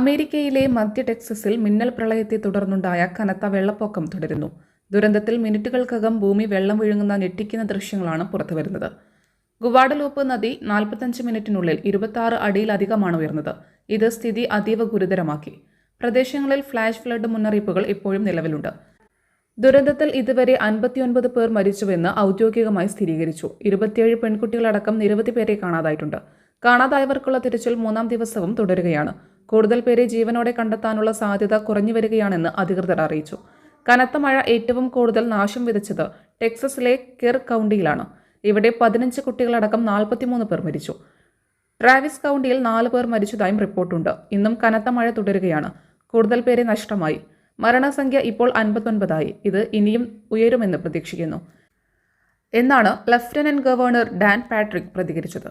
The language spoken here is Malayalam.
അമേരിക്കയിലെ മധ്യ ടെക്സസിൽ മിന്നൽ പ്രളയത്തെ തുടർന്നുണ്ടായ കനത്ത വെള്ളപ്പൊക്കം തുടരുന്നു. ദുരന്തത്തിൽ മിനിറ്റുകൾക്കകം ഭൂമി വെള്ളം വിഴുങ്ങുന്ന ഞെട്ടിക്കുന്ന ദൃശ്യങ്ങളാണ് പുറത്തുവരുന്നത്. ഗുവാഡലൂപ്പ് നദി നാൽപ്പത്തഞ്ച് മിനിറ്റിനുള്ളിൽ ഇരുപത്തി അടിയിലധികമാണ് ഉയർന്നത്. ഇത് സ്ഥിതി അതീവ ഗുരുതരമാക്കി. പ്രദേശങ്ങളിൽ ഫ്ലാഷ് ഫ്ലഡ് മുന്നറിയിപ്പുകൾ ഇപ്പോഴും നിലവിലുണ്ട്. ദുരന്തത്തിൽ ഇതുവരെ അൻപത്തിയൊൻപത് പേർ മരിച്ചുവെന്ന് ഔദ്യോഗികമായി സ്ഥിരീകരിച്ചു. ഇരുപത്തിയേഴ് പെൺകുട്ടികളടക്കം നിരവധി പേരെ കാണാതായിട്ടുണ്ട്. കാണാതായവർക്കുള്ള തിരച്ചിൽ മൂന്നാം ദിവസവും തുടരുകയാണ്. കൂടുതൽ പേരെ ജീവനോടെ കണ്ടെത്താനുള്ള സാധ്യത കുറഞ്ഞു വരികയാണെന്ന് അധികൃതർ അറിയിച്ചു. കനത്ത മഴ ഏറ്റവും കൂടുതൽ നാശം വിതച്ചത് ടെക്സസിലെ കിർ കൗണ്ടിയിലാണ്. ഇവിടെ പതിനഞ്ച് കുട്ടികളടക്കം നാൽപ്പത്തിമൂന്ന് പേർ മരിച്ചു. ട്രാവിസ് കൗണ്ടിയിൽ നാല് പേർ മരിച്ചതായും റിപ്പോർട്ടുണ്ട്. ഇന്നും കനത്ത മഴ തുടരുകയാണ്. കൂടുതൽ പേരെ നഷ്ടമായി. മരണസംഖ്യ ഇപ്പോൾ അൻപത്തൊൻപതായി. ഇത് ഇനിയും ഉയരുമെന്ന് പ്രതീക്ഷിക്കുന്നു. എന്നാണ് ലഫ്റ്റനന്റ് ഗവർണർ ഡാൻ പാട്രിക് പ്രതികരിച്ചത്.